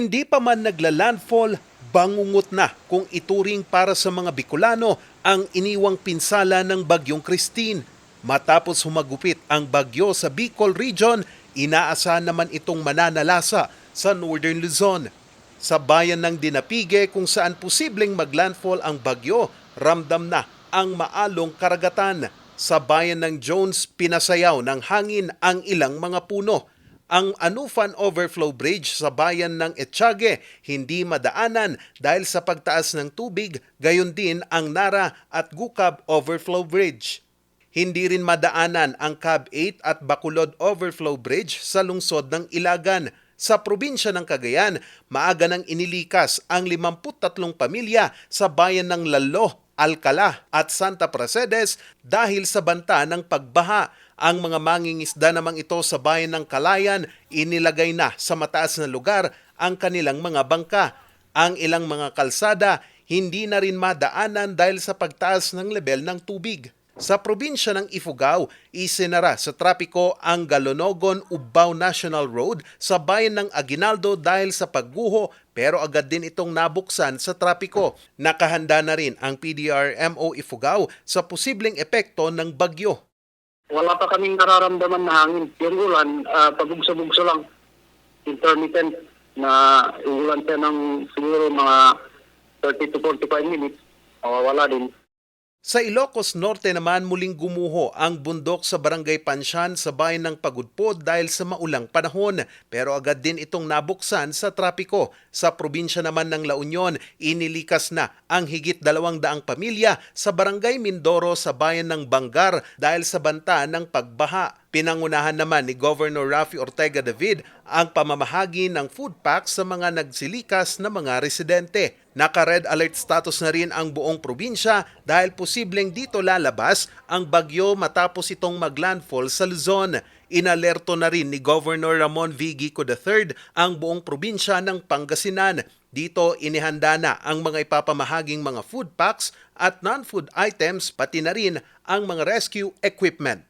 Hindi pa man nagla-landfall, bangungot na kung ituring para sa mga Bicolano ang iniwang pinsala ng Bagyong Christine. Matapos humagupit ang bagyo sa Bicol Region, inaasahan naman itong mananalasa sa Northern Luzon. Sa bayan ng Dinapige kung saan posibleng maglandfall ang bagyo, ramdam na ang maalong karagatan. Sa bayan ng Jones, pinasayaw ng hangin ang ilang mga puno. Ang Anufan Overflow Bridge sa bayan ng Etchage hindi madaanan dahil sa pagtaas ng tubig, gayon din ang Nara at Gukab Overflow Bridge. Hindi rin madaanan ang Cab 8 at Bacolod Overflow Bridge sa lungsod ng Ilagan. Sa probinsya ng Cagayan, maaga nang inilikas ang 53 pamilya sa bayan ng Lalo, Alcala at Santa Pracedes dahil sa banta ng pagbaha. Ang mga mangingisda namang ito sa bayan ng Kalayan inilagay na sa mataas na lugar ang kanilang mga bangka. Ang ilang mga kalsada hindi na rin madaanan dahil sa pagtaas ng level ng tubig. Sa probinsya ng Ifugao, isinara sa trapiko ang Galonogon-Ubao National Road sa bayan ng Aguinaldo dahil sa pagguho pero agad din itong nabuksan sa trapiko. Nakahanda na rin ang PDRMO Ifugao sa posibleng epekto ng bagyo. Wala pa kaming nararamdaman na hangin. Yung ulan, uh, pabugso-bugso lang. Intermittent na ulan siya ng siguro mga 30 to 45 minutes. Mawawala din. Sa Ilocos Norte naman muling gumuho ang bundok sa Barangay Pansyan sa bayan ng Pagudpod dahil sa maulang panahon pero agad din itong nabuksan sa trapiko. Sa probinsya naman ng La Union, inilikas na ang higit dalawang daang pamilya sa Barangay Mindoro sa bayan ng Bangar dahil sa banta ng pagbaha. Pinangunahan naman ni Governor Rafi Ortega David ang pamamahagi ng food packs sa mga nagsilikas na mga residente. Naka-red alert status na rin ang buong probinsya dahil posibleng dito lalabas ang bagyo matapos itong maglandfall sa Luzon. Inalerto na rin ni Governor Ramon V. Gico III ang buong probinsya ng Pangasinan. Dito inihanda na ang mga ipapamahaging mga food packs at non-food items pati na rin ang mga rescue equipment.